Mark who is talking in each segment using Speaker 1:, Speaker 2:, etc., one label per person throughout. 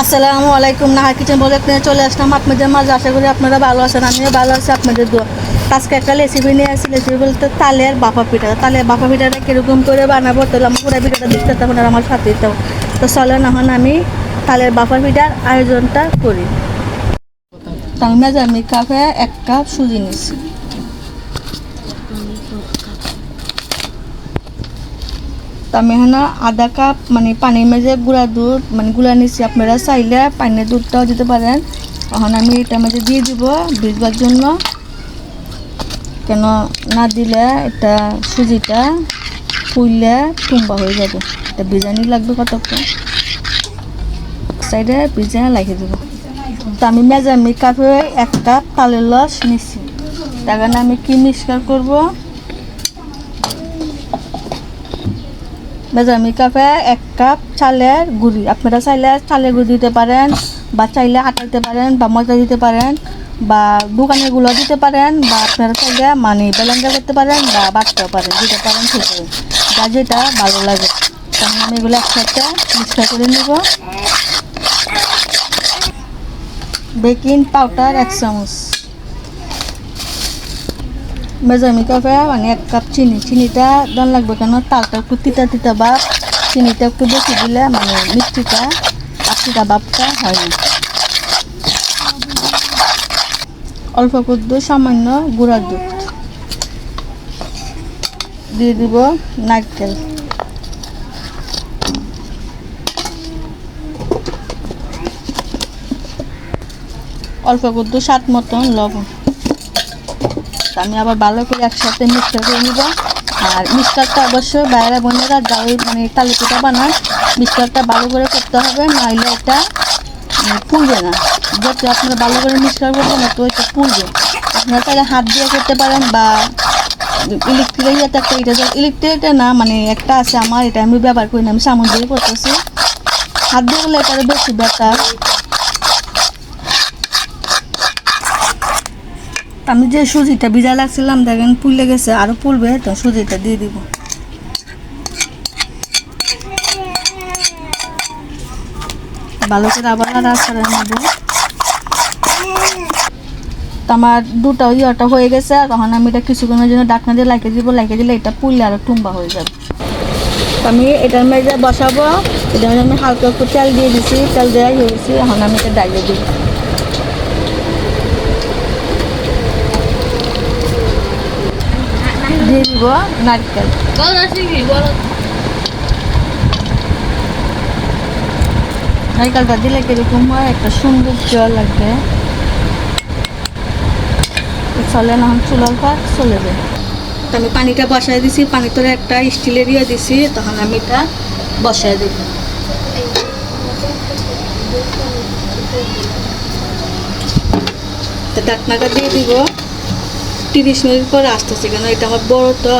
Speaker 1: আসসালামু আলাইকুম নাহার কিচেন বলে আপনি চলে আসলাম আপনাদের মাঝে। আশা করি আপনারা ভালো আছেন, আমিও ভালো আছি আপনাদের দোয়া। আজকে একটা রেসিপি নিয়ে আসি রেসিপি বলতে তালের বাফা পিঠা। তালের বাফা পিঠাটা কীরকম করে বানাবো তাহলে আমার পুরো পিঠাটা দেখতে তখন আর আমার সাথে দিতে হবে। তো চলেন এখন আমি তালের বাফা পিঠার আয়োজনটা করি। তো আমি মেজারমি কাপে এক কাপ সুজি নিচ্ছি তো আমি এখানে আধা কাপ মানে পানির মেঝে গুঁড়া দুধ মানে গুঁড়া নিচ্ছি আপনারা চাইলে পানির দুধটাও দিতে পারেন। এখন আমি এটা মাঝে দিয়ে দিব ভিজবার জন্য। কেন না দিলে এটা সুজিটা ফুললে টুম্বা হয়ে যাবে। এটা বিরিয়ানি লাগবে কতক্ষণ? সাইডে বিরিয়ানি লাগিয়ে দেবো। তো আমি মেজামি কাপে এক কাপ তালের লস নিচ্ছি তার কারণে আমি কি মিক্সকার করব? মেজারমি কাপে এক কাপ চালের গুঁড়ি। আপনারা চাইলে চালের গুঁড়ি দিতে পারেন, বা চাইলে আটা দিতে পারেন, বা ময়দা দিতে পারেন, বা দোকানেরগুলো দিতে পারেন, বা আপনারা চাইলে মানে বেলেন্ডার করতে পারেন, বা বাটতেও পারেন দিতে পারেন ঠিক আছে যা যেটা ভালো লাগে। তখন আমি এগুলো একসাথে মিক্সচার করে নেব। বেকিং পাউডার এক চামচ। মেজারমি কাপে মানে এক কাপ চিনি চিনিটা দাম লাগবে কেন তালটা একটু তিতা তিতা ভাব চিনিটা একটু বেশি দিলে মানে মিষ্টিটা পাখিটা ভাবটা হয় অল্প কুদ্দ সামান্য গুঁড়ার দুধ দিয়ে দিব নারকেল অল্প কুদ্দ স্বাদ মতন লবণ আমি আবার ভালো করে একসাথে মিক্সচার করে নিব। আর মিক্সচারটা অবশ্যই বাইরে বোনেরা যাই মানে তালি পিঠা বানান মিক্সচারটা ভালো করে করতে হবে, নইলে এটা ফুলবে না। যত আপনারা ভালো করে মিক্সচার করবেন না, তো এটা ফুলবে আপনারা তাহলে হাত দিয়ে করতে পারেন বা ইলেকট্রিকের ইয়েতে একটা এটা ইলেকট্রিকটা না মানে একটা আছে আমার, এটা আমি ব্যবহার করি না, আমি দিয়ে করতেছি। হাত দিয়ে করলে এটা বেশি বেটার আমি যে সুজিটা ভিজা লাগছিলাম দেখেন পুলে গেছে, আরও পুলবে তো সুজিটা দিয়ে দিব। ভালো করে আবার মধ্যে। আমার দুটো ইয়েটা হয়ে গেছে তখন আমি এটা কিছুক্ষণের জন্য ডাকনা দিয়ে লাগিয়ে দিব, লাগিয়ে দিলে এটা পুললে আরও টুম্বা হয়ে যাবে। আমি এটার মেঝে বসাবো, এটার মধ্যে আমি হালকা একটু তেল দিয়ে দিছি, তেল দেওয়াই হয়ে গেছি, এখন আমি এটা ডালিয়ে দিব। দিয়ে দিব নারকেল নারকেলটা দিলে কীরকম হয়? একটা সুন্দর জল লাগবে চলে না চুলার পর চলে যায়। আমি পানিটা বসাই দিছি পানি তোরে একটা স্টিলের ইয়ে দিছি তখন আমি এটা বসাই দিব। তো ডাকনাটা দিয়ে দিব। তিরিশ মিনিট পরে আসতেছে কেন? এটা আমার বড় তো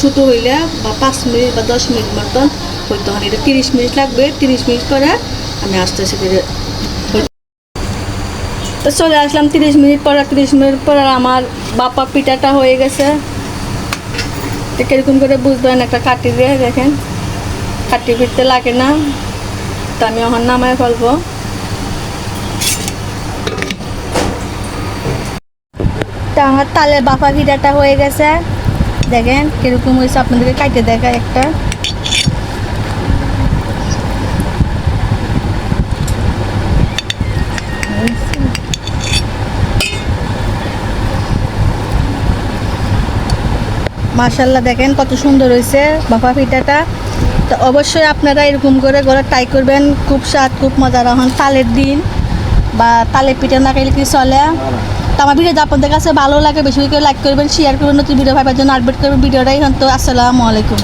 Speaker 1: ছোটো হইলে বা পাঁচ মিনিট বা দশ মিনিট মতন হইতে। হয় এটা তিরিশ মিনিট লাগবে, তিরিশ মিনিট পরে আমি আসতেছি তো চলে আসলাম তিরিশ মিনিট পরে, তিরিশ মিনিট পরে আমার বাপা পিঠাটা হয়ে গেছে। কীরকম করে বুঝবেন একটা কাটি দিয়ে দেখেন। কাটি পিঠতে লাগে না। তো আমি এখন নামায় ফেলব। তো আমার তালের বাফা ভিড়াটা হয়ে গেছে। দেখেন কীরকম হয়েছে, আপনাদেরকে কাটে দেখা একটা। মার্শাল্লাহ দেখেন কত সুন্দর হয়েছে বাফা পিঠাটা তো অবশ্যই আপনারা এরকম করে ঘরে ট্রাই করবেন। খুব স্বাদ, খুব মজা এখন তালের দিন বা তালের পিঠা না খাইলে কি চলে? তো আমার ভিডিওটা আপনাদের কাছে ভালো লাগে, বেশি করে লাইক করবেন শেয়ার করবেন, নতুন ভিডিও ভাইবার জন্য আপডেট করবেন ভিডিওটা এখন তো আসসালামু আলাইকুম।